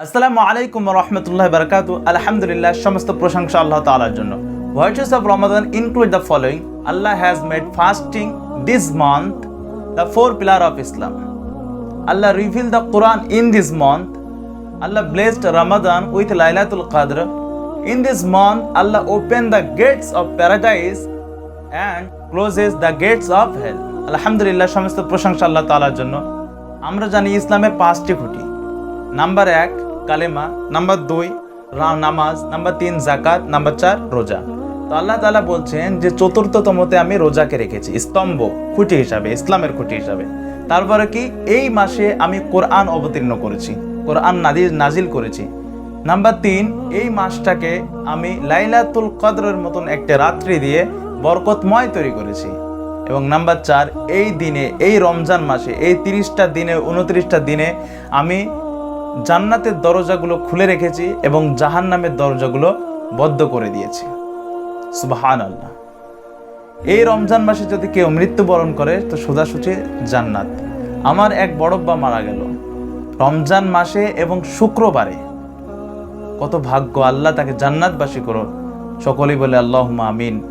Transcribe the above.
আসসালামু আলাইকুম রহমতুল্লাহ বারকাত আলহামদুলিল্লাহ সমস্ত প্রশংসা আল্লাহ তাআলার জন্য virtues of Ramadan include the following Allah has made fasting this month the four pillar of Islam Allah revealed the Quran in this month. Allah blessed Ramadan with Lailatul Qadr. In this month, Allah opened the gates of paradise and closes the gates of hell. আলহামদুলিল্লাহ সমস্ত প্রশংসা আল্লাহ তাআলার জন্য আমরা জানি ইসলামের পাঁচটি খুঁটি নাম্বার এক কালেমা, নাম্বার দুই নামাজ, নাম্বার তিন জাকাত নাম্বার চার, রোজা। তো আল্লাহ তালা বলছেন যে চতুর্থতমতে আমি রোজাকে রেখেছি, স্তম্ভ, খুঁটি হিসাবে, ইসলামের খুঁটি হিসাবে। তারপরে কি এই মাসে আমি কোরআন অবতীর্ণ করেছি, কোরআন নাজিল নাজিল করেছি। নাম্বার তিন, এই মাসটাকে আমি লাইলাতুল কদরের মতন একটা রাত্রি দিয়ে বরকতময় তৈরি করেছি। এবং নাম্বার চার, এই দিনে, এই রমজান মাসে, এই তিরিশটা দিনে উনত্রিশটা দিনে আমি জান্নাতের দরজাগুলো খুলে রেখেছি এবং জাহান্নামের দরজাগুলো বদ্ধ করে দিয়েছি। সুবাহান আল্লাহ এই রমজান মাসে যদি কেউ মৃত্যুবরণ করে, তো সোজাসুচি জান্নাত। আমার এক বড়ব্বা মারা গেল। রমজান মাসে এবং শুক্রবারে। কত ভাগ্য, আল্লাহ তাকে জান্নাতবাসী করো সকলেই বলে আল্লাহ আমিন।